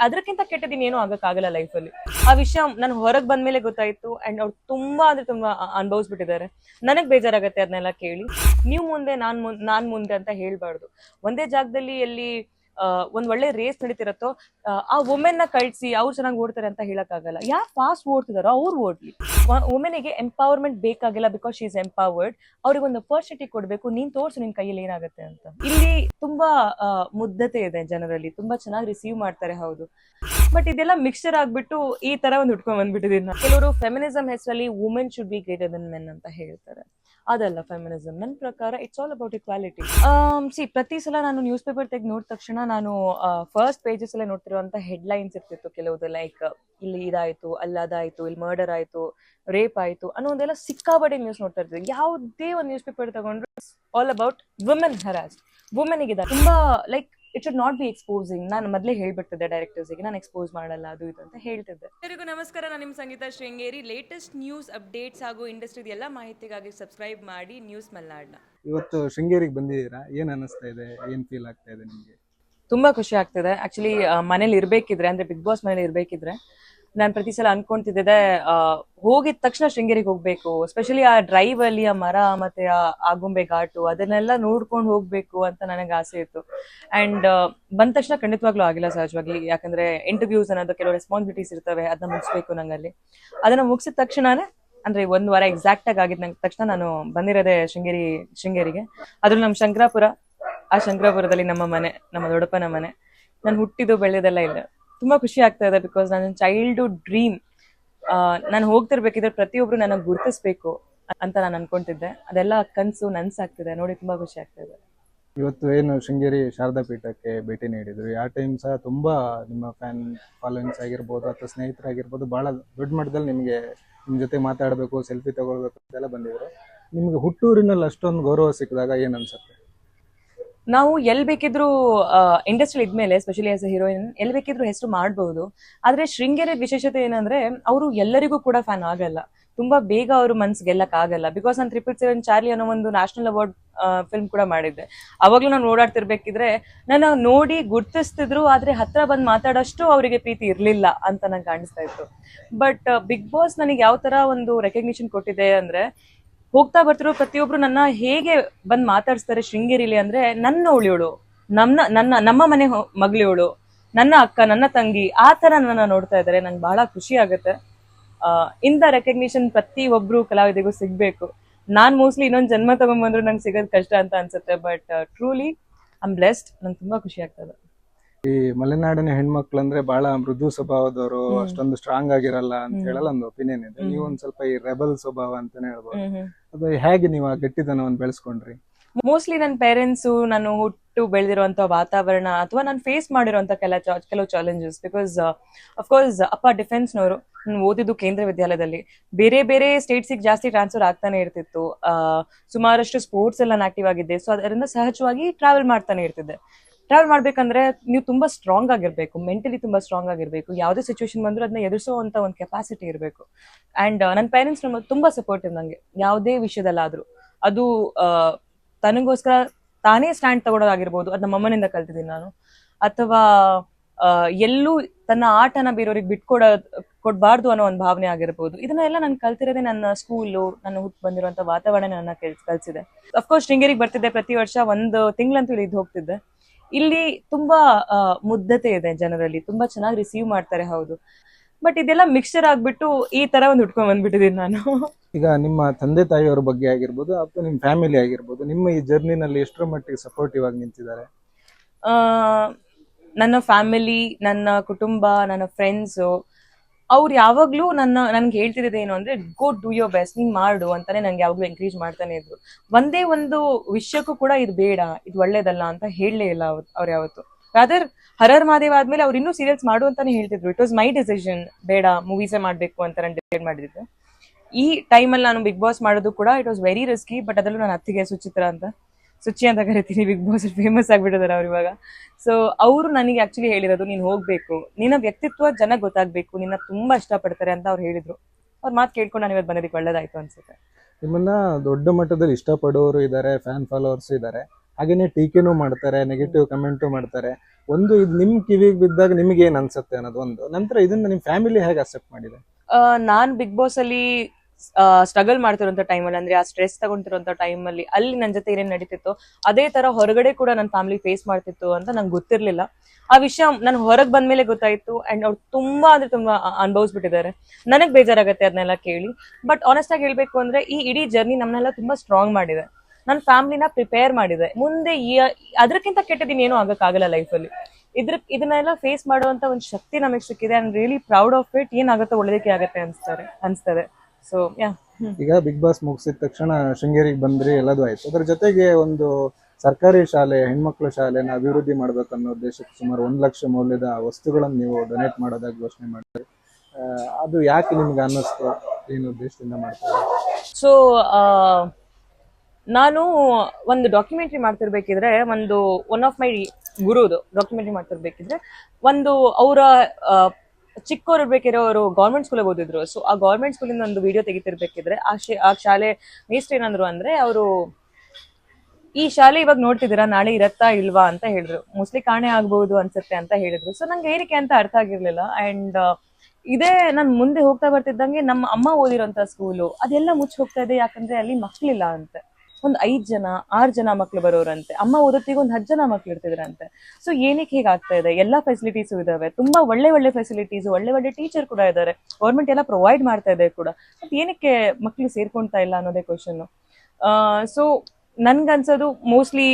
ಅದಕ್ಕಿಂತ ಏನೂ ಆಗಕ್ಕಾಗಲ್ಲ ಅಲ್ಲಿ. ಆ ವಿಷಯ ನಾನು ಹೊರಗೆ ಬಂದ್ಮೇಲೆ ಗೊತ್ತಾಯ್ತು ಅಂಡ್ ಅವ್ರು ತುಂಬಾ ಅಂದ್ರೆ ತುಂಬಾ ಅನುಭವಿಸ್ಬಿಟ್ಟಿದ್ದಾರೆ. ನನಗ್ ಬೇಜಾರಾಗತ್ತೆ ಅದನ್ನೆಲ್ಲ ಕೇಳಿ. ನೀವು ಮುಂದೆ ನಾನ್ ನಾನ್ ಮುಂದೆ ಅಂತ ಹೇಳ್ಬಾರ್ದು. ಒಂದೇ ಜಾಗದಲ್ಲಿ ಎಲ್ಲಿ ಒಂದ್ ಒಳ್ಳೆ ರೇಸ್ ನಡೀತಿರತ್ತೋ ಆ, ವುಮೆನ್ನ ಕಳ್ಸಿ ಅವ್ರು ಚೆನ್ನಾಗಿ ಓಡ್ತಾರೆ ಅಂತ ಹೇಳಕ್ಕಾಗಲ್ಲ. ಯಾರು ಫಾಸ್ಟ್ ಓಡ್ತಿದಾರೋ ಅವ್ರು ಓಡ್ಲಿ. ವುಮೆನಿಗೆ ಎಂಪವರ್ಮೆಂಟ್ ಬೇಕಾಗಿಲ್ಲ ಬಿಕಾಸ್ ಶಿ ಇಸ್ ಎಂಪವರ್ಡ್ ಅವ್ರಿಗೆ ಒಂದು ಅಪರ್ಚುನಿಟಿ ಕೊಡ್ಬೇಕು ನೀನ್ ತೋರ್ಸು ನಿನ್ ಕೈಯಲ್ಲಿ ಏನಾಗುತ್ತೆ ಅಂತ. ಇಲ್ಲಿ ತುಂಬಾ ಮುದ್ದತೆ ಇದೆ ಜನರಲ್ಲಿ. ತುಂಬಾ ಚೆನ್ನಾಗಿ ರಿಸೀವ್ ಮಾಡ್ತಾರೆ ಹೌದು. ಬಟ್ ಇದೆಲ್ಲ ಮಿಕ್ಸ್ಚರ್ ಆಗ್ಬಿಟ್ಟು ಈ ತರ ಒಂದು ಹುಡ್ಕೊಂಡ್ ಬಂದ್ಬಿಟ್ಟಿದ್ದೀನಿ. ಕೆಲವರು ಫೆಮಿನಿಸಮ್ ಹೆಸರಲ್ಲಿ women should be greater than men ಅಂತ ಹೇಳ್ತಾರೆ. ಅದಲ್ಲ ಫೆಮಿನಿಸಮ್ ನನ್ನ ಪ್ರಕಾರ it's all about equality see ಪ್ರತಿ ಸಲ ನಾನು ನ್ಯೂಸ್ ಪೇಪರ್ ತೆಗೆದು ನೋಡಿದ ತಕ್ಷಣ ನಾನು ಫಸ್ಟ್ ಪೇಜಸ್ ಅಲ್ಲೇ ನೋಡ್ತಿರುವಂತ ಹೆಡ್ಲೈನ್ಸ್ ಇರ್ತಿತ್ತು ಕೆಲವುದು ಲೈಕ್ ಇಲ್ಲಿ ಇದಾಯ್ತು ಅಲ್ಲಿ ಅದಾಯ್ತು ಇಲ್ಲಿ ಮರ್ಡರ್ ಆಯ್ತು ರೇಪ್ ಆಯ್ತು ಅನ್ನೋದೆಲ್ಲ ಸಿಕ್ಕಾಬಡೆ ನ್ಯೂಸ್ ನೋಡ್ತಾ ಇರ್ತೀವಿ ಯಾವುದೇ ಒಂದು ನ್ಯೂಸ್ ಪೇಪರ್ ತಗೊಂಡ್ರು all about women harass women ತುಂಬ ತುಂಬಾ like it should not be exposing ನಾನು ಮೊದಲೇ ಹೇಳ್ಬಿಟ್ಟಿದ್ದೆ ಡೈರೆಕ್ಟರ್ಸ್ಗೆ ನಾನು ಎಕ್ಸ್ಪೋಸ್ ಮಾಡಲ್ಲ ಅದು ಇದು ಅಂತ ಹೇಳ್ತಿದ್ದೆ. ಎಲ್ಲರಿಗೂ ನಮಸ್ಕಾರ ನಾನು ನಿಮ್ಮ Sangeetha Sringeri. Latest news updates ಹಾಗೂ ಇಂಡಸ್ಟ್ರಿದ ಎಲ್ಲ ಮಾಹಿತಿಗಾಗಿ ಸಬ್ಸ್ಕ್ರೈಬ್ ಮಾಡಿ ನ್ಯೂಸ್ ಮಲ್ನಾಡ್ನ ಇವತ್ತು ಶೃಂಗೇರಿಗೆ ಬಂದಿದ್ದೀರಾ? ಏನ್ ಅನಿಸ್ತಾ ಇದೆ? ಏನ್ ಫೀಲ್ ಆಗ್ತಾ ಇದೆ ನಿಮಗೆ? ತುಂಬಾ ಖುಷಿ ಆಗ್ತಿದೆ. ಆಕ್ಚುಲಿ ಮನೇಲಿ ಇರ್ಬೇಕಿದ್ರೆ ಅಂದ್ರೆ ಬಿಗ್ ಬಾಸ್ ಮನೇಲಿ ಇರ್ಬೇಕಿದ್ರೆ ನಾನು ಪ್ರತಿ ಸಲ ಅನ್ಕೊಂತಿದ್ದೆ ಹೋಗಿದ ತಕ್ಷಣ ಶೃಂಗೇರಿಗೆ ಹೋಗ್ಬೇಕು ಸ್ಪೆಷಲಿ ಆ ಡ್ರೈವ್ ಅಲ್ಲಿ ಆ ಮರ, ಮತ್ತೆ ಆ ಆಗುಂಬೆ ಘಾಟು, ಅದನ್ನೆಲ್ಲ ನೋಡ್ಕೊಂಡು ಹೋಗ್ಬೇಕು ಅಂತ ನನಗೆ ಆಸೆ ಇತ್ತು. ಅಂಡ್ ಬಂದ ತಕ್ಷಣ ಖಂಡಿತವಾಗ್ಲೂ ಆಗಿಲ್ಲ ಸಹಜವಾಗಿ ಯಾಕಂದ್ರೆ ಇಂಟರ್ವ್ಯೂಸ್ ಅನ್ನೋದು ಕೆಲವು ರೆಸ್ಪಾನ್ಸಿಬಿಲಿಟೀಸ್ ಇರ್ತವೆ ಅದನ್ನ ಮುಗಿಸ್ಬೇಕು ನಂಗಲ್ಲಿ. ಅದನ್ನ ಮುಗಿಸಿದ ತಕ್ಷಣನೇ, ಅಂದ್ರೆ ಒಂದ್ ವಾರ ಎಕ್ಸಾಕ್ಟ್ ಆಗಿ ಆಗಿದ್ ತಕ್ಷಣ ನಾನು ಬಂದಿರೋದೆ ಶೃಂಗೇರಿ, ಶೃಂಗೇರಿಗೆ. ಅದ್ರಲ್ಲಿ ನಮ್ಮ ಶಂಕರಾಪುರ, ಆ ಶಂಕರಾಪುರದಲ್ಲಿ ನಮ್ಮ ಮನೆ, ನಮ್ಮ ದೊಡ್ಡಪ್ಪನ ಮನೆ. ನಾನು ಹುಟ್ಟಿದ್ದು ಬೆಳೆದೆಲ್ಲ ಇಲ್ಲ. ತುಂಬಾ ಖುಷಿ ಆಗ್ತಾ ಇದೆ ಬಿಕಾಸ್ ನನ್ನ ಚೈಲ್ಡ್ಹುಡ್ ಡ್ರೀಮ್ ನಾನು ಹೋಗ್ತಿರ್ಬೇಕಿದ್ರೆ ಪ್ರತಿಯೊಬ್ರು ನನಗೆ ಗುರುತಿಸ್ಬೇಕು ಅಂತ ನಾನು ಅನ್ಕೊಂತಿದ್ದೆ. ಅದೆಲ್ಲ ಕನ್ಸು, ನನ್ಸಾಗ್ತಿದೆ. ನೋಡಿ ತುಂಬಾ ಖುಷಿ ಆಗ್ತಾ ಇದೆ. ಇವತ್ತು ಏನು ಶೃಂಗೇರಿ ಶಾರದಾ ಪೀಠಕ್ಕೆ ಭೇಟಿ ನೀಡಿದ್ರು. ಆ ಟೈಮ್ ಸಹ ತುಂಬಾ ನಿಮ್ಮ ಫ್ಯಾನ್ ಫಾಲೋಯಿಂಗ್ಸ್ ಆಗಿರ್ಬೋದು ಅಥವಾ ಸ್ನೇಹಿತರಾಗಿರ್ಬೋದು ಬಹಳ ದೊಡ್ಡ ಮಟ್ಟದಲ್ಲಿ ನಿಮಗೆ ನಿಮ್ ಜೊತೆ ಮಾತಾಡಬೇಕು ಸೆಲ್ಫಿ ತಗೊಳ್ಬೇಕು ಅಂತೆಲ್ಲ ಬಂದಿದ್ರು. ನಿಮ್ಗೆ ಹುಟ್ಟೂರಿನಲ್ಲಿ ಅಷ್ಟೊಂದು ಗೌರವ ಸಿಕ್ಕಿದಾಗ ಏನ್ ಅನ್ಸುತ್ತೆ? ನಾವು ಎಲ್ ಬೇಕಿದ್ರು ಇಂಡಸ್ಟ್ರಿ ಇದ್ಮೇಲೆ ಸ್ಪೆಷಲಿ ಆಸ್ ಅ ಹೀರೋಯಿನ್ ಎಲ್ ಬೇಕಿದ್ರು ಹೆಸರು ಮಾಡಬಹುದು ಆದ್ರೆ ಶೃಂಗೇರಿ ವಿಶೇಷತೆ ಏನಂದ್ರೆ, ಅವರು ಎಲ್ಲರಿಗೂ ಕೂಡ ಫ್ಯಾನ್ ಆಗಲ್ಲ. ತುಂಬಾ ಬೇಗ ಅವರು ಮನ್ಸ್ ಗೆಲ್ಲಕ್ ಆಗಲ್ಲ ಬಿಕಾಸ್ ನಾನು ತ್ರಿಪಲ್ ಸೆವೆನ್ ಚಾರ್ಲಿ ಅನ್ನೋ ಒಂದು ನ್ಯಾಷನಲ್ ಅವಾರ್ಡ್ ಫಿಲ್ಮ್ ಕೂಡ ಮಾಡಿದ್ದೆ. ಅವಾಗ್ಲೂ ನಾನು ಓಡಾಡ್ತಿರ್ಬೇಕಿದ್ರೆ, ನನ್ನ ನೋಡಿ ಗುರ್ತಿಸ್ತಿದ್ರು, ಆದ್ರೆ ಹತ್ರ ಬಂದ್ ಮಾತಾಡೋಷ್ಟು ಅವರಿಗೆ ಪ್ರೀತಿ ಇರ್ಲಿಲ್ಲ ಅಂತ ನಂಗೆ ಕಾಣಿಸ್ತಾ ಇತ್ತು. ಬಟ್ ಬಿಗ್ ಬಾಸ್ ನನಗೆ ಯಾವ ತರ ಒಂದು ರೆಕಗ್ನಿಷನ್ ಕೊಟ್ಟಿದೆ ಅಂದ್ರೆ ಹೋಗ್ತಾ ಬರ್ತಿರೋ ಪ್ರತಿಯೊಬ್ರು ನನ್ನ ಹೇಗೆ ಬಂದ್ ಮಾತಾಡ್ಸ್ತಾರೆ ಶೃಂಗೇರಿಲಿ ಅಂದ್ರೆ ನನ್ನ ಉಳಿಯೋಳು ನನ್ನ ನನ್ನ, ನಮ್ಮ ಮನೆ ಮಗಳಿವಳು ನನ್ನ ಅಕ್ಕ, ನನ್ನ ತಂಗಿ, ಆ ತರ ನನ್ನ ನೋಡ್ತಾ ಇದ್ದಾರೆ ನಂಗೆ ಬಹಳ ಖುಷಿ ಆಗುತ್ತೆ. ಇಂಥ ರೆಕಗ್ನಿಷನ್ ಪ್ರತಿ ಒಬ್ರು ಕಲಾವಿದಿಗೂ ಸಿಗ್ಬೇಕು. ನಾನ್ ಮೋಸ್ಟ್ಲಿ ಇನ್ನೊಂದ್ ಜನ್ಮ ತಗೊಂಡ್ಬಂದ್ರು ನಂಗೆ ಸಿಗೋದ್ ಕಷ್ಟ ಅಂತ ಅನ್ಸುತ್ತೆ ಬಟ್ ಟ್ರೂಲಿ ಐಮ್ ಬ್ಲೆಸ್ಡ್ ನಂಗೆ ತುಂಬಾ ಖುಷಿ ಆಗ್ತದೆ ಈ ಮಲೆನಾಡಿನ ಹೆಣ್ಮಕ್ಳು ಅಂದ್ರೆ ಬಹಳ ಮೃದು ಸ್ವಭಾವದವರು ಅಷ್ಟೊಂದು ಸ್ಟ್ರಾಂಗ್ ಆಗಿರಲ್ಲ ಅಂತ ಹೇಳಲ್ಲ ಒಂದು ಒಪಿನಿಯನ್ ಇದೆ. ನೀವು ಒಂದ್ ಸ್ವಲ್ಪ ಈ ರೆಬಲ್ ಸ್ವಭಾವ ಅಂತಾನೆ ಹೇಳ್ಬೋದು. ಅದು ಹೇಗೆ ನೀವು ಆ ಗಟ್ಟಿತನವನ್ನು ಬೆಳೆಸ್ಕೊಂಡ್ರಿ? ಮೋಸ್ಟ್ಲಿ ನನ್ನ ಪೇರೆಂಟ್ಸು ನಾನು ಹುಟ್ಟು ಬೆಳೆದಿರುವಂತ ವಾತಾವರಣ ಅಥವಾ ನಾನು ಫೇಸ್ ಮಾಡಿರುವಂತ ಕೆಲ ಕೆಲವು ಚಾಲೆಂಜಸ್ ಬಿಕಾಸ್ ಅಫ್ಕೋರ್ಸ್ ಅಪ್ಪ ಡಿಫೆನ್ಸ್ನವರು ನಾನು ಓದಿದ್ದು ಕೇಂದ್ರ ವಿದ್ಯಾಲಯದಲ್ಲಿ. ಬೇರೆ ಬೇರೆ ಸ್ಟೇಟ್ಸಿಗೆ ಜಾಸ್ತಿ ಟ್ರಾನ್ಸ್ಫರ್ ಆಗ್ತಾನೆ ಇರ್ತಿತ್ತು. ಆ, ಸುಮಾರಷ್ಟು ಸ್ಪೋರ್ಟ್ಸ್ ಎಲ್ಲ ನಾನು ಆಕ್ಟಿವ್ ಆಗಿದ್ದೆ. ಸೊ ಅದರಿಂದ ಸಹಜವಾಗಿ ಟ್ರಾವೆಲ್ ಮಾಡ್ತಾನೆ ಇರ್ತಿದ್ದೆ. ಟ್ರಾವೆಲ್ ಮಾಡ್ಬೇಕಂದ್ರೆ ನೀವು ತುಂಬಾ ಸ್ಟ್ರಾಂಗ್ ಆಗಿರ್ಬೇಕು ಮೆಂಟಲಿ ತುಂಬಾ ಸ್ಟ್ರಾಂಗ್ ಆಗಿರ್ಬೇಕು. ಯಾವುದೇ ಸಿಚುವೇಶನ್ ಬಂದ್ರೂ ಅದನ್ನ ಎದುರಿಸುವಂತ ಒಂದು ಕೆಪಾಸಿಟಿ ಇರಬೇಕು. ಅಂಡ್ ನನ್ನ ಪೇರೆಂಟ್ಸ್ ತುಂಬಾ ಸಪೋರ್ಟಿವ್ ನಂಗೆ. ಯಾವುದೇ ವಿಷಯದಲ್ಲಾದ್ರೂ. ಅದು ತನಗೋಸ್ಕರ ತಾನೇ ಸ್ಟ್ಯಾಂಡ್ ತಗೊಳೋದಾಗಿರ್ಬೋದು. ಅದು ಮಮ್ಮನಿಂದ ಕಲ್ತಿದ್ದೀನಿ ನಾನು. ಅಥವಾ ಎಲ್ಲೂ ತನ್ನ ಆಟನ ಬೇರೆಯವ್ರಿಗೆ ಬಿಟ್ಕೊಡ, ಕೊಡಬಾರ್ದು ಅನ್ನೋ ಒಂದು ಭಾವನೆ ಆಗಿರ್ಬೋದು. ಇದನ್ನೆಲ್ಲ ನಾನು ಕಲ್ತಿರೋದೇ ನನ್ನ ಸ್ಕೂಲು ನನ್ನ ಹುಟ್ಟು ಬಂದಿರುವಂತ ವಾತಾವರಣ ನನ್ನ ಕೆಲ್ ಕಲ್ಸಿದೆ. ಅಫ್ಕೋರ್ಸ್ ಶೃಂಗೇರಿಗೆ ಬರ್ತಿದ್ದೆ ಪ್ರತಿ ವರ್ಷ. ಒಂದು ತಿಂಗಳಂತೂ ಇಳಿದು ಹೋಗ್ತಿದ್ದೆ. ಇಲ್ಲಿ ತುಂಬಾ ಮುದ್ದತೆ ಇದೆ ಜನರಲ್ಲಿ. ತುಂಬಾ ಚೆನ್ನಾಗಿ ರಿಸೀವ್ ಮಾಡ್ತಾರೆ ಹೌದು. ಬಟ್ ಇದೆಲ್ಲ ಮಿಕ್ಸ್ಚರ್ ಆಗ್ಬಿಟ್ಟು ಈ ತರ ಒಂದು ಹುಡ್ಕೊಂಡ್ ಬಂದ್ಬಿಟ್ಟಿದ್ದೀನಿ ನಾನು. ಈಗ ನಿಮ್ಮ ತಂದೆ ತಾಯಿಯವರ ಬಗ್ಗೆ ಆಗಿರ್ಬೋದು ಅಥವಾ ನಿಮ್ಮ ಫ್ಯಾಮಿಲಿ ಆಗಿರ್ಬೋದು ನಿಮ್ಮ ಈ ಜರ್ನಿನಲ್ಲಿ ಎಷ್ಟರ ಮಟ್ಟಿಗೆ ಸಪೋರ್ಟಿವ್ ಆಗಿ ನಿಂತಿದ್ದಾರೆ? ಆ, ನನ್ನ ಫ್ಯಾಮಿಲಿ ನನ್ನ ಕುಟುಂಬ ನನ್ನ ಫ್ರೆಂಡ್ಸು ಅವ್ರು ಯಾವಾಗ್ಲೂ ನನ್ನ, ನನ್ಗೆ ಹೇಳ್ತಿರೋದು ಏನು ಅಂದ್ರೆ ಗೋ ಡೂ ಯೋರ್ ಬೆಸ್ಟ್ ನೀನ್ ಮಾಡು ಅಂತಾನೆ ನಂಗೆ ಯಾವಾಗ್ಲೂ ಎಂಕರೇಜ್ ಮಾಡ್ತಾನೆ ಇದ್ರು. ಒಂದೇ ಒಂದು ವಿಷಯಕ್ಕೂ ಕೂಡ ಇದು ಬೇಡ, ಇದು ಒಳ್ಳೇದಲ್ಲ ಅಂತ ಹೇಳಲೇ ಇಲ್ಲ ಅವ್ರ ಯಾವತ್ತು. ರಾದರ್ ಹರರ್ ಮಾದೇವ್ ಆದ್ಮೇಲೆ ಅವ್ರು ಇನ್ನೂ ಸೀರಿಯಲ್ಸ್ ಮಾಡು ಅಂತಾನೆ ಹೇಳ್ತಿದ್ರು. ಇಟ್ ವಾಸ್ ಮೈ ಡಿಸಿಷನ್ ಬೇಡ ಮೂವೀಸೇ ಮಾಡ್ಬೇಕು ಅಂತ ನಾನು ಡಿಸೈಡ್ ಮಾಡಿದ್ದೆ. ಈ ಟೈಮಲ್ಲಿ ನಾನು ಬಿಗ್ ಬಾಸ್ ಮಾಡೋದು ಕೂಡ it was very risky but ಅದರಲ್ಲೂ ನಾನು ಅತ್ತಿಗೆ ಸುಚಿತ್ರ ಅಂತ. ಸುಚಿ ಅಂತ ಕರಿತೀನಿ ಬಿಗ್ ಬಾಸ್ ಫೇಮಸ್ ಆಗಿಬಿಟ್ಟಿದ್ದಾರೆ ಅವ್ರು ಇವಾಗ. ಸೊ ಅವರು ನನಗೆ ಆಕ್ಚುಲಿ ಹೇಳಿರೋದು ನೀನು ಹೋಗ್ಬೇಕು. ನಿನ್ನ ವ್ಯಕ್ತಿತ್ವ ಜನ ಗೊತ್ತಾಗಬೇಕು ನಿನ್ನ ತುಂಬಾ ಇಷ್ಟಪಡ್ತಾರೆ ಅಂತ ಅವ್ರು ಹೇಳಿದ್ರು. ಅವ್ರ ಮಾತು ಕೇಳ್ಕೊಂಡು ನಾನು ಇವತ್ತು ಬಂದಿದ್ದಕ್ಕೆ ಒಳ್ಳೇದಾಯ್ತು ಅನ್ಸುತ್ತೆ. ನಿಮ್ಮನ್ನ ದೊಡ್ಡ ಮಟ್ಟದಲ್ಲಿ ಇಷ್ಟಪಡೋರು ಇದ್ದಾರೆ ಫ್ಯಾನ್ ಫಾಲೋವರ್ಸ್ ಇದ್ದಾರೆ ಹಾಗೇನೆ ಟೀಕೆನೂ ಮಾಡ್ತಾರೆ ನೆಗೆಟಿವ್ ಕಮೆಂಟು ಮಾಡ್ತಾರೆ. ಒಂದು ಇದು ನಿಮ್ ಕಿವಿಗೆ ಬಿದ್ದಾಗ ನಿಮ್ಗೆ ಏನ್ ಅನ್ಸುತ್ತೆ ಅನ್ನೋದು ಒಂದು. ನಂತರ ಇದನ್ನ ನಿಮ್ ಫ್ಯಾಮಿಲಿ ಹೇಗೆ ಅಕ್ಸೆಪ್ಟ್ ಮಾಡಿದೆ? ನಾನು ನಾನ್ ಬಿಗ್ ಬಾಸ್ ಅಲ್ಲಿ ಸ್ಟ್ರಗಲ್ ಮಾಡ್ತಿರೋವಂಥ ಟೈಮ್ ಅಲ್ಲಿ, ಅಂದ್ರೆ ಆ ಸ್ಟ್ರೆಸ್ ತಗೊಂತಿರೋಂಥ ಟೈಮ್ ಅಲ್ಲಿ ಅಲ್ಲಿ ನನ್ನ ಜೊತೆ ಏನೇನ್ ನಡೀತಿತ್ತು, ಅದೇ ತರ ಹೊರಗಡೆ ಕೂಡ ನನ್ನ ಫ್ಯಾಮಿಲಿ ಫೇಸ್ ಮಾಡ್ತಿತ್ತು ಅಂತ ನಂಗೆ ಗೊತ್ತಿರ್ಲಿಲ್ಲ. ಆ ವಿಷಯ ನನ್ ಹೊರಗ್ ಬಂದ್ಮೇಲೆ ಗೊತ್ತಾಯ್ತು ಅಂಡ್ ಅವ್ರು ತುಂಬಾ ಅಂದ್ರೆ ತುಂಬಾ ಅನುಭವಿಸ್ಬಿಟ್ಟಿದ್ದಾರೆ. ನನಗೆ ಬೇಜಾರಾಗತ್ತೆ ಅದನ್ನೆಲ್ಲ ಕೇಳಿ. ಬಟ್ ಆನೆಸ್ಟ್ ಆಗಿ ಹೇಳ್ಬೇಕು ಅಂದ್ರೆ, ಈ ಇಡೀ ಜರ್ನಿ ನಮ್ಮನ್ನೆಲ್ಲ ತುಂಬಾ ಸ್ಟ್ರಾಂಗ್ ಮಾಡಿದೆ. ನನ್ನ ಫ್ಯಾಮಿಲಿನ ಪ್ರಿಪೇರ್ ಮಾಡಿದೆ. ಮುಂದೆ ಅದಕ್ಕಿಂತ ಕೆಟ್ಟದಿನ ಏನೂ ಆಗಕ್ಕಾಗಲ್ಲ ಲೈಫಲ್ಲಿ ಇದ್ರ, ಇದನ್ನೆಲ್ಲ ಫೇಸ್ ಮಾಡುವಂತ ಒಂದು ಶಕ್ತಿ ನಮಗೆ ಸಿಕ್ಕಿದೆ. And really proud of it ಏನಾಗುತ್ತೆ ಒಳ್ಳೇದಕ್ಕೆ ಆಗತ್ತೆ ಅನ್ಸ್ತಾರೆ, ಅನ್ಸ್ತದೆ. ಸೊ ಯಾ ಈಗ ಬಿಗ್ ಬಾಸ್ ಮುಗಿಸಿದ ತಕ್ಷಣ ಶೃಂಗೇರಿಗೆ ಬಂದ್ರಿ ಎಲ್ಲದೂ ಆಯ್ತು. ಅದ್ರ ಜೊತೆಗೆ ಒಂದು ಸರ್ಕಾರಿ ಶಾಲೆ ಹೆಣ್ಮಕ್ಳ ಶಾಲೆನ ಅಭಿವೃದ್ಧಿ ಮಾಡ್ಬೇಕನ್ನೋ ಉದ್ದೇಶಕ್ಕೆ ಸುಮಾರು ಒಂದ್ ಲಕ್ಷ ಮೌಲ್ಯದ ವಸ್ತುಗಳನ್ನು ನೀವು ಡೊನೇಟ್ ಮಾಡೋದಾಗಿ ಘೋಷಣೆ ಮಾಡಿದ್ರಿ. ಆ, ಅದು ಯಾಕೆ ನಿಮ್ಗೆ ಅನ್ನಿಸ್ತು? ಏನು ಉದ್ದೇಶದಿಂದ ಮಾಡ್ತಾರೆ ಸೊ ನಾನು ಒಂದು ಡಾಕ್ಯುಮೆಂಟ್ರಿ ಮಾಡ್ತಿರ್ಬೇಕಿದ್ರೆ ಒಂದು ಒನ್ ಆಫ್ ಮೈ ಗುರುದು ಡಾಕ್ಯುಮೆಂಟ್ರಿ ಮಾಡ್ತಿರ್ಬೇಕಿದ್ರೆ ಒಂದು ಅವರ ಚಿಕ್ಕವ್ರು ಇರ್ಬೇಕಿದ್ರೆ ಅವರು ಗೌರ್ಮೆಂಟ್ ಸ್ಕೂಲಿಗೆ ಓದಿದ್ರು. ಸೊ ಆ ಗೌರ್ಮೆಂಟ್ ಸ್ಕೂಲಿಂದ ಒಂದು ವಿಡಿಯೋ ತೆಗಿತಿರ್ಬೇಕಿದ್ರೆ, ಆ ಆ ಶಾಲೆ ಮೇಸ್ಟ್ರು ಏನಂದ್ರು ಅಂದ್ರೆ ಅವರು, ಈ ಶಾಲೆ ಇವಾಗ ನೋಡ್ತಿದ್ದೀರಾ? ನಾಳೆ ಇರತ್ತಾ ಇಲ್ವಾ? ಅಂತ ಹೇಳಿದ್ರು. ಮೋಸ್ಟ್ಲಿ ಕಾಣೆ ಆಗ್ಬಹುದು ಅನ್ಸುತ್ತೆ ಅಂತ ಹೇಳಿದ್ರು. ಸೊ ನಂಗೆ ಏನಕ್ಕೆ ಅಂತ ಅರ್ಥ ಆಗಿರ್ಲಿಲ್ಲ. ಅಂಡ್ ಇದೇ ನಾನು ಮುಂದೆ ಹೋಗ್ತಾ ಬರ್ತಿದ್ದಂಗೆ ನಮ್ಮ ಅಮ್ಮ ಓದಿರೋಂತ ಸ್ಕೂಲು ಅದೆಲ್ಲ ಮುಚ್ಚಿ ಹೋಗ್ತಾ ಇದೆ. ಯಾಕಂದ್ರೆ ಅಲ್ಲಿ ಮಕ್ಳಿಲ್ಲ ಅಂತೆ. ಒಂದ್ ಐದ್ ಜನ, ಆರ್ ಜನ ಮಕ್ಳು ಬರೋರಂತೆ. ಅಮ್ಮ ಓದತ್ತಿಗೆ ಒಂದ್ ಹತ್ತು ಜನ ಮಕ್ಳು ಇರ್ತಿದ್ರಂತೆ. ಸೊ ಏನಕ್ಕೆ ಆಗ್ತಾ ಇದೆ? ಎಲ್ಲಾ ಫೆಸಿಲಿಟೀಸ್ ಇದಾವೆ. ತುಂಬಾ ಒಳ್ಳೆ ಒಳ್ಳೆ ಫೆಸಿಲಿಟೀಸ್ ಒಳ್ಳೆ ಒಳ್ಳೆ ಟೀಚರ್ ಕೂಡ ಇದ್ದಾರೆ ಗೌರ್ಮೆಂಟ್ ಎಲ್ಲ ಪ್ರೊವೈಡ್ ಮಾಡ್ತಾ ಇದೆ ಕೂಡ. ಬಟ್ ಏನಕ್ಕೆ ಮಕ್ಳು ಸೇರ್ಕೊಂತಾ ಇಲ್ಲ ಅನ್ನೋದೇ ಕ್ವಶನ್ ಸೊ ನನ್ಗನ್ಸೋದು ಮೋಸ್ಟ್ಲಿ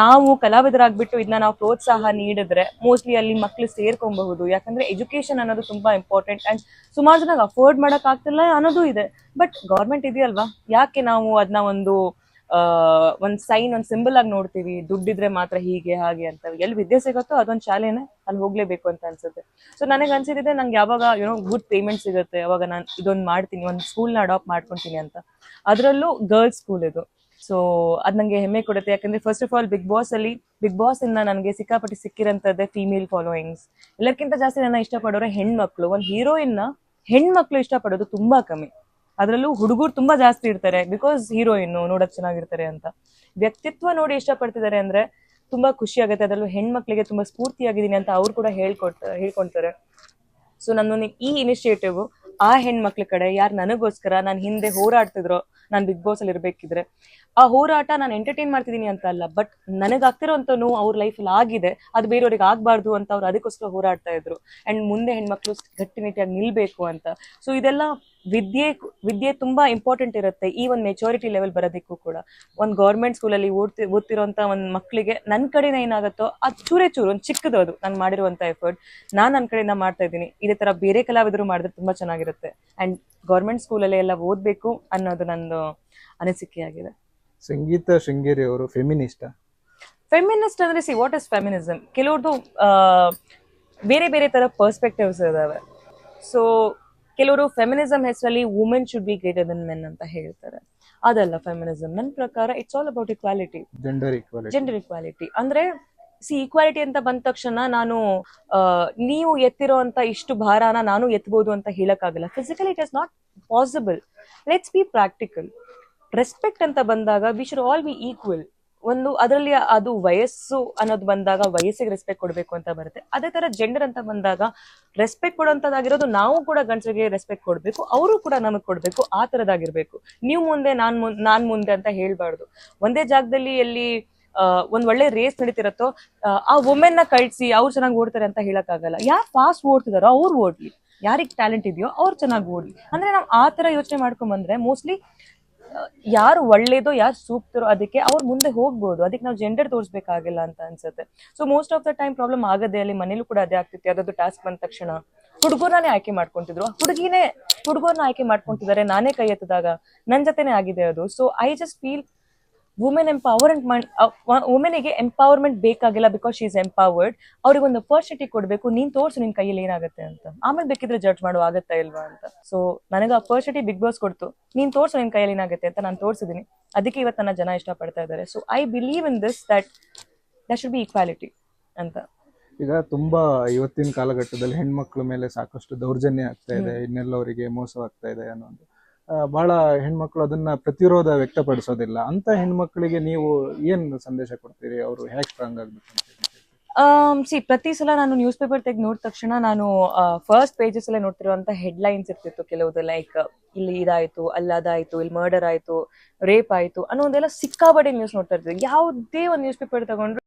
ನಾವು ಕಲಾವಿದರಾಗ್ಬಿಟ್ಟು ಇದನ್ನ ನಾವು ಪ್ರೋತ್ಸಾಹ ನೀಡಿದ್ರೆ ಮೋಸ್ಟ್ಲಿ ಅಲ್ಲಿ ಮಕ್ಳು ಸೇರ್ಕೊಬಹುದು. ಯಾಕಂದ್ರೆ ಎಜುಕೇಶನ್ ಅನ್ನೋದು ತುಂಬಾ ಇಂಪಾರ್ಟೆಂಟ್ ಅಂಡ್ ಸುಮಾರು ಜನ ಅಫೋರ್ಡ್ ಮಾಡಕ್ ಆಗ್ತಿಲ್ಲ ಅನ್ನೋದು ಇದೆ. ಬಟ್ ಗೌರ್ಮೆಂಟ್ ಇದೆಯಲ್ವಾ? ಯಾಕೆ ನಾವು ಅದನ್ನ ಒಂದು ಒಂದ್ ಸೈನ್ ಒಂದ್ ಸಿಂಬಲ್ ಆಗಿ ನೋಡ್ತೀವಿ? ದುಡ್ಡಿದ್ರೆ ಮಾತ್ರ ಹೀಗೆ, ಹಾಗೆ ಅಂತ. ಎಲ್ಲಿ ವಿದ್ಯೆ ಸಿಗುತ್ತೋ ಅದೊಂದು ಶಾಲೆನೆ ಅಲ್ಲಿ ಹೋಗ್ಲೇಬೇಕು ಅಂತ ಅನ್ಸುತ್ತೆ. ಸೊ ನನಗೆ ಅನ್ಸಿದ್ದೆ ನಂಗೆ ಯಾವಾಗ ಏನೋ ಗುಡ್ ಪೇಮೆಂಟ್ ಸಿಗುತ್ತೆ. ಅವಾಗ ನಾನು ಇದೊಂದು ಮಾಡ್ತೀನಿ, ಒಂದು ಸ್ಕೂಲ್ನ ಅಡಾಪ್ಟ್ ಮಾಡ್ಕೊಂತೀನಿ ಅಂತ. ಅದರಲ್ಲೂ ಗರ್ಲ್ಸ್ ಸ್ಕೂಲ್ ಇದು. ಸೊ ಅದ್ ನಂಗೆ ಹೆಮ್ಮೆ ಕೊಡುತ್ತೆ. ಯಾಕಂದ್ರೆ first of all big boss ಅಲ್ಲಿ ಬಿಗ್ ಬಾಸ್ ಇಂದ ನನಗೆ ಸಿಕ್ಕಾಪಟ್ಟಿ ಸಿಕ್ಕಿರಂತದ್ದೇ ಫೀಮೇಲ್ ಫಾಲೋಯಿಂಗ್ಸ್ ಎಲ್ಲಕ್ಕಿಂತ ಜಾಸ್ತಿ ನನ್ನ ಇಷ್ಟಪಡೋರೆ ಹೆಣ್ಮಕ್ಳು. ಒಂದು ಹೀರೋಯಿನ್ನ ಹೆಣ್ಮಕ್ಳು ಇಷ್ಟಪಡೋದು ತುಂಬಾ ಕಮ್ಮಿ. ಅದರಲ್ಲೂ ಹುಡುಗರು ತುಂಬಾ ಜಾಸ್ತಿ ಇರ್ತಾರೆ. ಬಿಕಾಸ್ ಹೀರೋಯಿನ್ ನೋಡಕ್ ಚೆನ್ನಾಗಿರ್ತಾರೆ ಅಂತ. ವ್ಯಕ್ತಿತ್ವ ನೋಡಿ ಇಷ್ಟಪಡ್ತಿದ್ದಾರೆ ಅಂದ್ರೆ ತುಂಬಾ ಖುಷಿ ಆಗುತ್ತೆ. ಅದರಲ್ಲೂ ಹೆಣ್ಮಕ್ಳಿಗೆ ತುಂಬಾ ಸ್ಫೂರ್ತಿಯಾಗಿದ್ದೀನಿ ಅಂತ ಅವ್ರು ಕೂಡ ಹೇಳ್ಕೊಡ್ತಾರೆ ಹೇಳ್ಕೊಂತಾರೆ ಸೊ ನನ್ನ ಈ ಇನಿಷಿಯೇಟಿವ್ ಆ ಹೆಣ್ಮಕ್ಳ ಕಡೆ ಯಾರು ನನಗೋಸ್ಕರ ನಾನು ಹಿಂದೆ ಹೋರಾಡ್ತಿದ್ರು, ನಾನು ಬಿಗ್ ಬಾಸ್ ಅಲ್ಲಿ ಇರ್ಬೇಕಿದ್ರೆ, ಆ ಹೋರಾಟ ನಾನು ಎಂಟರ್ಟೈನ್ ಮಾಡ್ತಿದೀನಿ ಅಂತ ಅಲ್ಲ ಬಟ್ ನನಗಾಗ್ತಿರೋಂಥ ನೋವು ಅವ್ರ ಲೈಫಲ್ಲಿ ಆಗಿದೆ, ಅದು ಬೇರೆಯವ್ರಿಗೆ ಆಗ್ಬಾರ್ದು ಅಂತ ಅವ್ರು ಅದಕ್ಕೋಸ್ಕರ ಹೋರಾಡ್ತಾ ಇದ್ರು. ಅಂಡ್ ಮುಂದೆ ಹೆಣ್ಮಕ್ಳು ಗಟ್ಟಿನಿಟ್ಟಿಯಾಗಿ ನಿಲ್ಬೇಕು ಅಂತ. ಸೊ ಇದೆಲ್ಲ ವಿದ್ಯೆ ವಿದ್ಯೆ ತುಂಬಾ ಇಂಪಾರ್ಟೆಂಟ್ ಇರುತ್ತೆ ಈ ಒಂದು ಮೆಚುರಿಟಿ ಲೆವೆಲ್ ಬರೋದಕ್ಕೂ ಕೂಡ. ಒಂದು ಗೌರ್ಮೆಂಟ್ ಸ್ಕೂಲಲ್ಲಿ ಓದ್ತಿ ಓದ್ತಿರೋಂಥ ಒಂದು ಮಕ್ಕಳಿಗೆ ನನ್ನ ಕಡೆಯಿಂದ ಏನಾಗುತ್ತೋ ಅದು ಚೂರೇ ಚೂರು, ಒಂದು ಚಿಕ್ಕದು ಅದು ನಾನು ಮಾಡಿರುವಂತ ಎಫರ್ಟ್ ನಾನು ನನ್ನ ಕಡೆಯಿಂದ ಮಾಡ್ತಾ ಇದ್ದೀನಿ. ಇದೇ ತರ ಬೇರೆ ಕಲಾವಿದರು ಮಾಡಿದ್ರೆ ತುಂಬಾ ಚೆನ್ನಾಗಿರುತ್ತೆ. ಅಂಡ್ ಗೌರ್ಮೆಂಟ್ ಸ್ಕೂಲಲ್ಲಿ ಎಲ್ಲ ಓದಬೇಕು ಅನ್ನೋದು ನಂದು ಅನಿಸಿಕೆಯಾಗಿದೆ ಸಂಗೀತ ಶೃಂಗೇರಿ ಅವರು ಫೆಮಿನಿಸ್ಟ್ ಫೆಮಿನಿಸ್ಟ್ ಅಂದ್ರೆ ಸಿ ವಾಟ್ ಇಸ್ ಫೆಮಿನಿಸಮ್ ಕೆಲವ್ರದ್ದು ಬೇರೆ ಬೇರೆ ತರ ಪರ್ಸ್ಪೆಕ್ಟಿವ್ಸ್ ಇದಾವೆ. ಸೊ ಕೆಲವರು ಫೆಮಿನಿಸಮ್ ಹೆಸರಲ್ಲಿ women should be greater than men ಅಂತ ಹೇಳ್ತಾರೆ. ಅದಲ್ಲ ಫೆಮಿನಿಸಮ್ ನನ್ನ ಪ್ರಕಾರ it's all about equality gender equality gender equality ಅಂದ್ರೆ ಸಿ ಈಕ್ವಾಲಿಟಿ ಅಂತ ಬಂದ ತಕ್ಷಣ ನಾನು ನೀವು ಎತ್ತಿರೋ ಅಂತ ಇಷ್ಟು ಭಾರನ ನಾನು ಎತ್ತಬಹುದು ಅಂತ ಹೇಳಕ್ಕಾಗಲ್ಲ. Physically it is not possible let's be practical respect ಅಂತ ಬಂದಾಗ we should all be equal ಒಂದು ಅದರಲ್ಲಿ ಅದು ವಯಸ್ಸು ಅನ್ನೋದು ಬಂದಾಗ ವಯಸ್ಸಿಗೆ ರೆಸ್ಪೆಕ್ಟ್ ಕೊಡಬೇಕು ಅಂತ ಬರುತ್ತೆ. ಅದೇ ತರ ಜೆಂಡರ್ ಅಂತ ಬಂದಾಗ ರೆಸ್ಪೆಕ್ಟ್ ಕೊಡುವಂತದಾಗಿರೋದು ನಾವು ಕೂಡ ಗಂಡಸರಿಗೆ ರೆಸ್ಪೆಕ್ಟ್ ಕೊಡಬೇಕು, ಅವರು ಕೂಡ ನಮಗೆ ಕೊಡಬೇಕು, ಆ ತರದಾಗಿರ್ಬೇಕು ನೀವು ಮುಂದೆ, ನಾನ್ ನಾನ್ ಮುಂದೆ ಅಂತ ಹೇಳ್ಬಾರ್ದು. ಒಂದೇ ಜಾಗದಲ್ಲಿ ಎಲ್ಲಿ ಒಂದ್ ಒಳ್ಳೆ ರೇಸ್ ನಡೀತಿರತ್ತೋ ಆ, ವುಮೆನ್ನ ಕಳ್ಸಿ ಅವ್ರು ಚೆನ್ನಾಗಿ ಓಡ್ತಾರೆ ಅಂತ ಹೇಳಕ್ಕಾಗಲ್ಲ. ಯಾರು ಫಾಸ್ಟ್ ಓಡ್ತಿದಾರೋ ಅವ್ರು ಓಡ್ಲಿ. ಯಾರಿಗೆ ಟ್ಯಾಲೆಂಟ್ ಇದೆಯೋ ಅವ್ರು ಚೆನ್ನಾಗಿ ಓಡ್ಲಿ. ಅಂದ್ರೆ ನಾವು ಆ ತರ ಯೋಚನೆ ಮಾಡ್ಕೊಂಡ್ ಬಂದ್ರೆ ಮೋಸ್ಟ್ಲಿ ಯಾರು ಒಳ್ಳೇದೋ ಯಾರು ಸೂಕ್ತರೋ ಅದಕ್ಕೆ ಅವ್ರು ಮುಂದೆ ಹೋಗ್ಬೋದು. ಅದಕ್ಕೆ ನಾವು ಜೆಂಡರ್ ತೋರಿಸ್ಬೇಕಾಗಿಲ್ಲ ಅಂತ ಅನ್ಸುತ್ತೆ. So most of the time problem ಆಗದೆ ಅಲ್ಲಿ ಮನೇಲೂ ಕೂಡ ಅದೇ ಆಗ್ತಿತ್ತು. ಯಾವ್ದಾದ್ರು ಟಾಸ್ಕ್ ಬಂದ ತಕ್ಷಣ ಹುಡುಗರನ್ನೇ ಆಯ್ಕೆ ಮಾಡ್ಕೊಂತಿದ್ರು. ಹುಡುಗಿನೇ ಹುಡುಗರನ್ನ ಆಯ್ಕೆ ಮಾಡ್ಕೊಂತಿದ್ದಾರೆ. ನಾನೇ ಕೈ ಎತ್ತಿದಾಗ ನನ್ ಜೊತೆನೆ ಆಗಿದೆ ಅದು. So I just feel women empowerment ವುಮೆನಿಗೆ empowerment ಬೇಕಾಗಿಲ್ಲ ಬಿಕಾಸ್ ಶಿ ಇಸ್ ಎಂಪವರ್ಡ್ ಅವ್ರಿಗೆ ಒಂದು ಅಪರ್ಚುನಿಟಿ ಕೊಡಬೇಕು. ನೀನ್ ತೋರ್ಸು ನಿನ್ ಕೈಯಲ್ಲಿ ಏನಾಗುತ್ತೆ ಅಂತ. ಆಮೇಲೆ ಬೇಕಿದ್ರೆ ಜಡ್ಜ್ ಮಾಡುವ ಆಗತ್ತಾ ಇಲ್ವಾ ಅಂತ. ಸೊ ನನಗೆ ಅಪರ್ಚುನಿಟಿ ಬಿಗ್ ಬಾಸ್ ಕೊಡ್ತು. ನೀನ್ ತೋರಿಸು ನಿನ್ ಕೈಯಲ್ಲಿ ಏನಾಗುತ್ತೆ ಅಂತ ನಾನು ತೋರಿಸಿದೀನಿ. ಅದಕ್ಕೆ ಇವತ್ತು ನನ್ನ ಜನ ಇಷ್ಟಪಡ್ತಾ ಇದ್ದಾರೆ. So I believe in this that that should be equality ಅಂತ. ಈಗ ತುಂಬಾ ಇವತ್ತಿನ ಕಾಲಘಟ್ಟದಲ್ಲಿ ಹೆಣ್ಮಕ್ಳ ಮೇಲೆ ಸಾಕಷ್ಟು ದೌರ್ಜನ್ಯ ಆಗ್ತಾ ಇದೆ. ಇನ್ನೆಲ್ಲ ಅವರಿಗೆ ಮೋಸವಾಗ್ತಾ ಆಗ್ತಾ ಇದೆ ಅನ್ನೋ ಬಹಳ ಹೆಣ್ಮಕ್ಳು ಅದನ್ನ ಪ್ರತಿರೋಧ ವ್ಯಕ್ತಪಡಿಸೋದಿಲ್ಲ. ಅಂತ ಹೆಣ್ಮಕ್ಳಿಗೆ ನೀವು ಏನ್ ಸಂದೇಶ ಕೊಡ್ತೀರಿ? ಅವರು ಹೇಗೆ ಸ್ಟ್ರಾಂಗ್ ಆಗ್ಬೇಕು? ಸಿ, ಪ್ರತಿ ಸಲ ನಾನು ನ್ಯೂಸ್ ಪೇಪರ್ ತೆಗೆದು ನೋಡಿದ ತಕ್ಷಣ ನಾನು ಫಸ್ಟ್ ಪೇಜಸ್ ಎಲ್ಲ ನೋಡ್ತಿರುವಂತ ಹೆಡ್ಲೈನ್ಸ್ ಇರ್ತಿತ್ತು ಕೆಲವುದು ಲೈಕ್ ಇಲ್ಲಿ ಇದಾಯ್ತು, ಅಲ್ಲಿ ಅದಾಯ್ತು, ಇಲ್ಲಿ ಮರ್ಡರ್ ಆಯ್ತು ರೇಪ್ ಆಯ್ತು ಅನ್ನೋದೆಲ್ಲ ಸಿಕ್ಕಾಬಡೆ ನ್ಯೂಸ್ ನೋಡ್ತಾ ಇರ್ತೀವಿ ಯಾವುದೇ ಒಂದು ನ್ಯೂಸ್ ಪೇಪರ್ ತಗೊಂಡ್ರು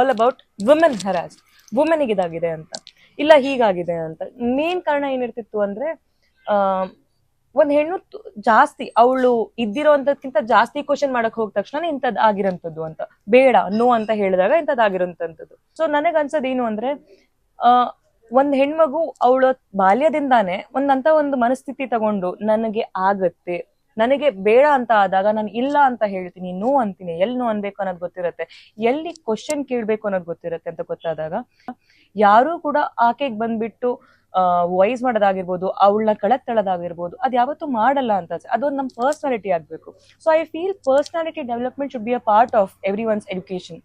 ಆಲ್ ಅಬೌಟ್ ವುಮೆನ್ ಹರಾಸ್ ವುಮೆನ್ಗೆ ಇದಾಗಿದೆ ಅಂತ. ಇಲ್ಲ ಹೀಗಾಗಿದೆ ಅಂತ. ಮೇನ್ ಕಾರಣ ಏನಿರ್ತಿತ್ತು ಅಂದ್ರೆ ಒಂದ್ ಹೆಣ್ಣು ಜಾಸ್ತಿ, ಅವಳು ಇದ್ದಿರೋಂಥದ್ಕಿಂತ ಜಾಸ್ತಿ ಕ್ವಶನ್ ಮಾಡಕ್ ಹೋದ ತಕ್ಷಣ ಇಂಥದ್ದು ಆಗಿರೋಂಥದ್ದು ಅಂತ. ಬೇಡ ನೋ ಅಂತ ಹೇಳಿದಾಗ ಇಂಥದ್ದು ಆಗಿರೋಂಥದ್ದು. ಸೊ ನನಗ್ ಅನ್ಸೋದು ಏನು ಅಂದ್ರೆ, ಆ, ಒಂದ್ ಹೆಣ್ಮಗು ಅವಳ ಬಾಲ್ಯದಿಂದಾನೇ ಒಂದಂತ ಒಂದು ಮನಸ್ಥಿತಿ ತಗೊಂಡು ನನಗೆ ಆಗತ್ತೆ, ನನಗೆ ಬೇಡ ಅಂತ ಆದಾಗ ನಾನು ಇಲ್ಲ ಅಂತ ಹೇಳ್ತೀನಿ ನೋ ಅಂತೀನಿ ಎಲ್ಲಿ ನೋ ಅನ್ಬೇಕು ಅನ್ನೋದು ಗೊತ್ತಿರುತ್ತೆ, ಎಲ್ಲಿ ಕ್ವಶನ್ ಕೇಳ್ಬೇಕು ಅನ್ನೋದು ಗೊತ್ತಿರುತ್ತೆ ಅಂತ ಗೊತ್ತಾದಾಗ, ಯಾರೂ ಕೂಡ ಆಕೆಗೆ ಬಂದ್ಬಿಟ್ಟು ವಾಯ್ಸ್ ಮಾಡೋದಾಗಿರ್ಬೋದು, ಅವಳನ್ನ ಕಳಕ್ ತಳೋದಾಗಿರ್ಬೋದು ಅದು ಯಾವತ್ತೂ ಮಾಡಲ್ಲ ಅಂತ. ಅದೊಂದು ನಮ್ಮ ಪರ್ಸ್ನಾಲಿಟಿ ಆಗಬೇಕು. So I feel personality development should be a part of everyone's education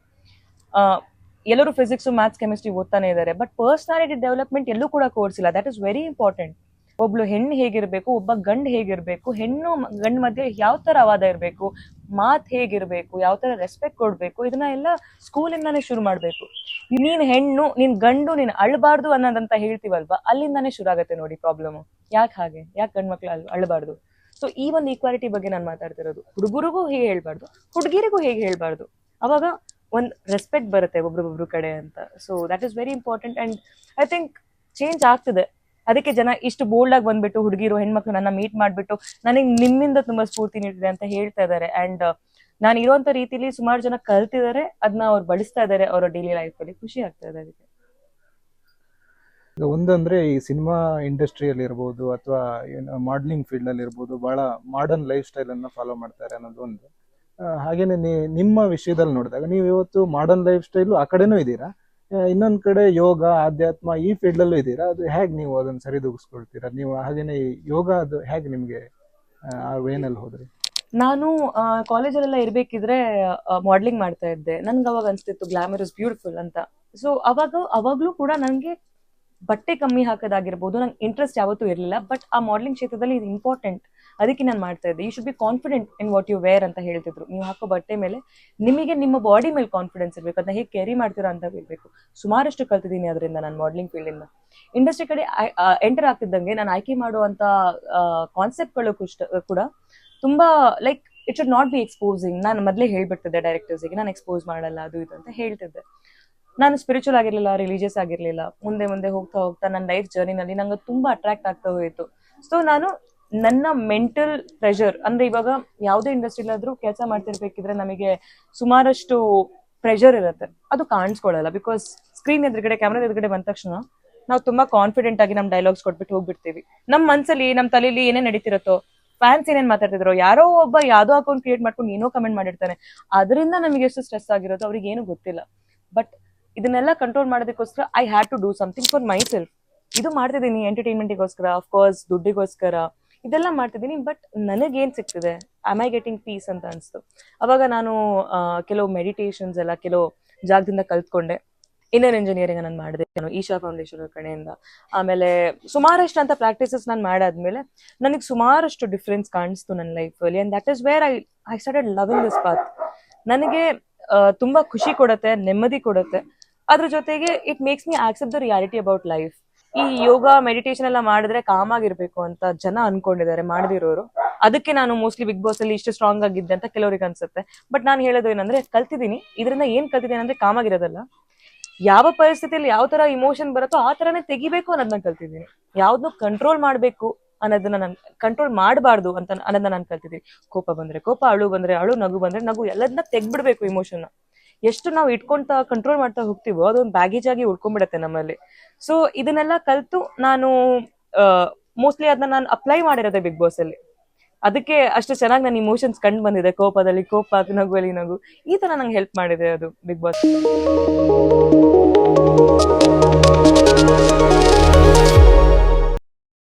ಎಲ್ಲರೂ ಫಿಸಿಕ್ಸ್ ಮ್ಯಾಥ್ಸ್ ಕೆಮಿಸ್ಟ್ರಿ ಓದ್ತಾನೆ ಇದ್ದಾರೆ ಬಟ್ ಪರ್ಸನಾಲಿಟಿ ಡೆವಲಪ್ಮೆಂಟ್ ಎಲ್ಲೂ ಕೂಡ ಕೋರ್ಸ್ ಇಲ್ಲ. ದಟ್ ಇಸ್ ವೆರಿ ಇಂಪಾರ್ಟೆಂಟ್ ಒಬ್ಳು ಹೆಣ್ಣು ಹೇಗಿರ್ಬೇಕು, ಒಬ್ಬ ಗಂಡು ಹೇಗಿರ್ಬೇಕು, ಹೆಣ್ಣು ಗಂಡ್ ಗಂಡು ಮಧ್ಯೆ ಯಾವ ತರ ವಾದ ಇರಬೇಕು, ಮಾತ್ ಹೇಗಿರ್ಬೇಕು, ಯಾವ ತರ ರೆಸ್ಪೆಕ್ಟ್ ಕೊಡ್ಬೇಕು, ಇದನ್ನ ಎಲ್ಲ ಸ್ಕೂಲಿಂದಾನೇ ಶುರು ಮಾಡ್ಬೇಕು. ನೀನ್ ಹೆಣ್ಣು, ನಿನ್ ಗಂಡು, ನೀನ್ ಅಳ್ಬಾರ್ದು ಅನ್ನೋದಂತ ಹೇಳ್ತೀವಲ್ವಾ, ಅಲ್ಲಿಂದಾನೇ ಶುರು ಆಗತ್ತೆ ನೋಡಿ ಪ್ರಾಬ್ಲಮ್ ಯಾಕೆ ಹಾಗೆ? ಯಾಕೆ ಗಂಡ್ಮಕ್ಳು ಅಳ್, ಅಳ್ಬಾರ್ದು? ಸೊ ಈ ಒಂದು ಈಕ್ವಾಲಿಟಿ ಬಗ್ಗೆ ನಾನು ಮಾತಾಡ್ತಿರೋದು. ಹುಡುಗರಿಗೂ ಹೇಗೆ ಹೇಳ್ಬಾರ್ದು, ಹುಡುಗಿರಿಗೂ ಹೇಗೆ ಹೇಳ್ಬಾರ್ದು. ಅವಾಗ ಒಂದ್ ರೆಸ್ಪೆಕ್ಟ್ ಬರುತ್ತೆ ಒಬ್ರಿಗೊಬ್ರು ಕಡೆ ಅಂತ. So that is very important and I think change ಆಗ್ತಿದೆ. ಅದಕ್ಕೆ ಜನ ಇಷ್ಟು ಬೋಲ್ಡ್ ಆಗಿ ಬಂದ್ಬಿಟ್ಟು ಹುಡುಗಿರು, ಹೆಣ್ಮಕ್ಳು ನನ್ನ ಮೀಟ್ ಮಾಡ್ಬಿಟ್ಟು ನನಗೆ ನಿಮ್ಮಿಂದ ತುಂಬಾ ಸ್ಫೂರ್ತಿ ನೀಡಿದೆ ಅಂತ ಹೇಳ್ತಾ ಇದ್ದಾರೆ ಅಂಡ್ ನಾನು ಇರುವಂತ ರೀತಿಲಿ ಸುಮಾರು ಜನ ಕಲ್ತಿದ್ದಾರೆ ಅದನ್ನ ಅವ್ರು ಬಳಸ್ತಾ ಇದ್ದಾರೆ ಅವರ ಡೈಲಿ ಲೈಫ್ ಅಲ್ಲಿ. ಖುಷಿ ಆಗ್ತಾ ಇದೆ ಅದಕ್ಕೆ. ಒಂದಂದ್ರೆ ಈ ಸಿನಿಮಾ ಇಂಡಸ್ಟ್ರಿಯಲ್ಲಿ ಇರ್ಬೋದು ಅಥವಾ ಮಾಡಲಿಂಗ್ ಫೀಲ್ಡ್ ಅಲ್ಲಿ ಇರ್ಬೋದು, ಬಹಳ ಮಾಡರ್ನ್ ಲೈಫ್ ಸ್ಟೈಲ್ ಅನ್ನ ಫಾಲೋ ಮಾಡ್ತಾರೆ ಅನ್ನೋದು ಒಂದು. ಹಾಗೇನೆ ನಿಮ್ಮ ವಿಷಯದಲ್ಲಿ ನೋಡಿದಾಗ ನೀವು ಇವತ್ತು ಮಾಡರ್ನ್ ಲೈಫ್ ಸ್ಟೈಲ್ ಆ ಕಡೆನೂ ಇದ್ದೀರಾ ಇನ್ನೊಂದ್ ಕಡೆ ಯೋಗ, ಆಧ್ಯಾತ್ಮ ಈ ಫೀಲ್ಡ್ ಅಲ್ಲೂ ಇದ್ದೀರಾ ಅದು ಹೇಗೆ ನೀವು ಅದನ್ನ ಸರಿದೂಗಿಸ್ಕೊಳ್ತೀರಾ? ನೀವು ಹಾಗೇನೆ ಯೋಗ ಅದು ಹೇಗೆ ನಿಮ್ಗೆ, ಆ ವೇನಲ್ಲಿ ಹೋದ್ರಿ? ನಾನು ಕಾಲೇಜಲ್ಲೆಲ್ಲ ಇರ್ಬೇಕಿದ್ರೆ ಮಾಡ್ಲಿಂಗ್ ಮಾಡ್ತಾ ಇದ್ದೆ. ನನ್ಗೆ ಅವಾಗ ಅನ್ಸ್ತಿತ್ತು ಗ್ಲಾಮರ್ ಇಸ್ ಬ್ಯೂಟಿಫುಲ್ ಅಂತ. ಸೊ ಅವಾಗ, ಅವಾಗ್ಲೂ ಕೂಡ ನನಗೆ ಬಟ್ಟೆ ಕಮ್ಮಿ ಹಾಕೋದಾಗಿರ್ಬೋದು ನಂಗೆ ಇಂಟ್ರೆಸ್ಟ್ ಯಾವತ್ತೂ ಇರಲಿಲ್ಲ. ಬಟ್ ಆ ಮಾಡ್ಲಿಂಗ್ ಕ್ಷೇತ್ರದಲ್ಲಿ ಇದು ಇಂಪಾರ್ಟೆಂಟ್ ಅದಕ್ಕೆ ನಾನು ಮಾಡ್ತಾ ಇದ್ದೆ. You should be confident in what you wear ಅಂತ ಹೇಳ್ತಿದ್ರು. ನೀವು ಹಾಕೋ ಬಟ್ಟೆ ಮೇಲೆ ನಿಮಗೆ ನಿಮ್ಮ ಬಾಡಿ ಮೇಲೆ ಕಾನ್ಫಿಡೆನ್ಸ್ ಇರಬೇಕು. ಅದನ್ನ ಹೇಗೆ ಕ್ಯಾರಿ ಮಾಡ್ತೀರಾ ಅಂತ ಇರಬೇಕು ಸುಮಾರಷ್ಟು ಕಲ್ತಿದ್ದೀನಿ ಅದರಿಂದ ನಾನು ಮಾಡ್ಲಿಂಗ್ ಫೀಲ್ಡಿಂದ ಇಂಡಸ್ಟ್ರಿ ಕಡೆ ಎಂಟರ್ ಆಗ್ತಿದ್ದಂಗೆ ನಾನು ಆಯ್ಕೆ ಮಾಡುವಂತ ಕಾನ್ಸೆಪ್ಟ್ಗಳು ಕೂಡ ತುಂಬಾ like it should not be exposing ನಾನು ಮೊದಲೇ ಹೇಳ್ಬಿಡ್ತಿದ್ದೆ ಡೈರೆಕ್ಟರ್ಸಿಗೆ ನಾನು ಎಕ್ಸ್ಪೋಸ್ ಮಾಡಲ್ಲ, ಅದು ಇದು ಅಂತ ಹೇಳ್ತಿದ್ದೆ. ನಾನು ಸ್ಪಿರಿಚುವಲ್ ಆಗಿರಲಿಲ್ಲ ರಿಲಿಜಿಯಸ್ ಆಗಿರಲಿಲ್ಲ, ಮುಂದೆ ಮುಂದೆ ಹೋಗ್ತಾ ಹೋಗ್ತಾ ನನ್ನ ಲೈಫ್ ಜರ್ನಿನಲ್ಲಿ ನಂಗೆ ತುಂಬಾ ಅಟ್ರಾಕ್ಟ್ ಆಗ್ತಾ ಹೋಯಿತು. ಸೊ ನಾನು ನನ್ನ ಮೆಂಟಲ್ ಪ್ರೆಷರ್ ಅಂದ್ರೆ ಇವಾಗ ಯಾವುದೇ ಇಂಡಸ್ಟ್ರಿಲಾದ್ರೂ ಕೆಲಸ ಮಾಡ್ತಿರ್ಬೇಕಿದ್ರೆ ನಮಗೆ ಸುಮಾರಷ್ಟು ಪ್ರೆಷರ್ ಇರುತ್ತೆ. ಅದು ಕಾಣಿಸ್ಕೊಳ್ಳಲ್ಲ ಬಿಕಾಸ್ ಸ್ಕ್ರೀನ್ ಎದುರುಗಡೆ ಕ್ಯಾಮ್ರಾ ಎದುರುಗಡೆ ಬಂದ ತಕ್ಷಣ ನಾವು ತುಂಬಾ ಕಾನ್ಫಿಡೆಂಟ್ ಆಗಿ ನಮ್ಮ ಡೈಲಾಗ್ಸ್ ಕೊಟ್ಬಿಟ್ಟು ಹೋಗ್ಬಿಡ್ತೀವಿ. ನಮ್ಮ ಮನ್ಸಲ್ಲಿ ನಮ್ಮ ತಲೆಯಲ್ಲಿ ಏನೇ ನಡೀತಿರತ್ತೋ ಫ್ಯಾನ್ಸ್ ಏನೇನ್ ಮಾತಾಡ್ತಿದ್ರು, ಯಾರೋ ಒಬ್ಬ ಯಾವ್ದೋ ಅಕೌಂಟ್ ಕ್ರಿಯೇಟ್ ಮಾಡ್ಕೊಂಡು ಏನೋ ಕಮೆಂಟ್ ಮಾಡಿರ್ತಾನೆ. ಅದರಿಂದ ನಮಗೆ ಎಷ್ಟು ಸ್ಟ್ರೆಸ್ ಆಗಿರೋದು ಅವ್ರಿಗೆ ಏನು ಗೊತ್ತಿಲ್ಲ. ಬಟ್ ಇದನ್ನೆಲ್ಲ ಕಂಟ್ರೋಲ್ ಮಾಡೋದಕ್ಕೋಸ್ಕರ I had to do something for myself ಇದು ಮಾಡ್ತಿದ್ದೀನಿ ಎಂಟರ್ಟೈನ್ಮೆಂಟ್ಗೋಸ್ಕರ ಅಫ್ಕೋರ್ಸ್ ದುಡ್ಡಿಗೋಸ್ಕರ. ಇದೆಲ್ಲ ಮಾಡ್ತಿದ್ದೀನಿ ಬಟ್ ನನಗೇನ್ ಸಿಗ್ತಿದೆ? ಐ ಗೆಟಿಂಗ್ ಪೀಸ್ ಅಂತ ಅನಿಸ್ತು. ಅವಾಗ ನಾನು ಕೆಲವು ಮೆಡಿಟೇಷನ್ಸ್ ಎಲ್ಲ ಕೆಲವು ಜಾಗದಿಂದ ಕಲ್ತ್ಕೊಂಡೆ. ಇನ್ನರ್ ಇಂಜಿನಿಯರಿಂಗ್ ನಾನು ಮಾಡಿದೆ. ನಾನು ಈಶಾ ಫೌಂಡೇಶನ್ ಕಡೆಯಿಂದ ಆಮೇಲೆ ಸುಮಾರಷ್ಟು ಅಂತ ಪ್ರಾಕ್ಟೀಸಸ್ ನಾನು ಮಾಡಾದ್ಮೇಲೆ ನನಗೆ ಸುಮಾರಷ್ಟು ಡಿಫ್ರೆನ್ಸ್ ಕಾಣಿಸ್ತು ನನ್ನ ಲೈಫಲ್ಲಿ and that is where I I started loving this path ನನಗೆ ತುಂಬಾ ಖುಷಿ ಕೊಡುತ್ತೆ, ನೆಮ್ಮದಿ ಕೊಡುತ್ತೆ. ಅದ್ರ ಜೊತೆಗೆ it makes me accept the reality about life ಈ ಯೋಗ ಮೆಡಿಟೇಷನ್ ಎಲ್ಲ ಮಾಡಿದ್ರೆ ಕಾಮ್ ಆಗಿರ್ಬೇಕು ಅಂತ ಜನ ಅನ್ಕೊಂಡಿದ್ದಾರೆ, ಮಾಡದಿರೋರು. ಅದಕ್ಕೆ ನಾನು ಮೋಸ್ಟ್ಲಿ ಬಿಗ್ ಬಾಸ್ ಅಲ್ಲಿ ಇಷ್ಟು ಸ್ಟ್ರಾಂಗ್ ಆಗಿದ್ದೆ ಅಂತ ಕೆಲವರಿಗೆ ಅನ್ಸುತ್ತೆ. ಬಟ್ ನಾನು ಹೇಳೋದು ಏನಂದ್ರೆ, ಕಲ್ತಿದ್ದೀನಿ. ಇದರಿಂದ ಏನ್ ಕಲ್ತಿದ್ದೀನಿ ಅಂದ್ರೆ ಕಾಮ್ ಆಗಿರೋದಲ್ಲ. ಯಾವ ಪರಿಸ್ಥಿತಿಯಲ್ಲಿ ಯಾವ ತರ ಇಮೋಷನ್ ಬರುತ್ತೋ ಆ ತರನೇ ತೆಗಿಬೇಕು ಅನ್ನೋದನ್ನ ಕಲ್ತಿದ್ದೀನಿ. ಯಾವ್ದನ್ನು ಕಂಟ್ರೋಲ್ ಮಾಡ್ಬೇಕು ಅನ್ನೋದನ್ನ ನಾನು ಕಂಟ್ರೋಲ್ ಮಾಡಬಾರ್ದು ಅಂತ ಅನ್ನೋದನ್ನ ನಾನು ಕಲ್ತಿದ್ದೀನಿ. ಕೋಪ ಬಂದ್ರೆ ಕೋಪ, ಅಳು ಬಂದ್ರೆ ಅಳು, ನಗು ಬಂದ್ರೆ ನಗು ಎಲ್ಲದನ್ನ ತೆಗ್ಬಿಡ್ಬೇಕು ಇಮೋಷನ್ ಎಷ್ಟು ನಾವು ಇಟ್ಕೊಂತ ಕಂಟ್ರೋಲ್ ಮಾಡ್ತಾ ಹೋಗ್ತೀವೋ ಅದೊಂದು ಬ್ಯಾಗೇಜ್ ಆಗಿ ಉಳ್ಕೊಂಡ್ಬಿಡತ್ತೆ ನಮ್ಮಲ್ಲಿ. ಸೊ ಇದನ್ನೆಲ್ಲ ಕಲ್ತು ನಾನು ಮೋಸ್ಟ್ಲಿ ಅದನ್ನ ನಾನು ಅಪ್ಲೈ ಮಾಡಿರೋದೆ ಬಿಗ್ ಬಾಸ್ ಅಲ್ಲಿ. ಅದಕ್ಕೆ ಅಷ್ಟು ಚೆನ್ನಾಗಿ ನನ್ನ ಇಮೋಷನ್ಸ್ ಕಂಡು ಬಂದಿದೆ. ಕೋಪದಲ್ಲಿ ಕೋಪ, ನಗುವಲ್ಲಿ ನಗು. ಈ ತರ ನಂಗೆ ಹೆಲ್ಪ್ ಮಾಡಿದೆ ಅದು ಬಿಗ್ ಬಾಸ್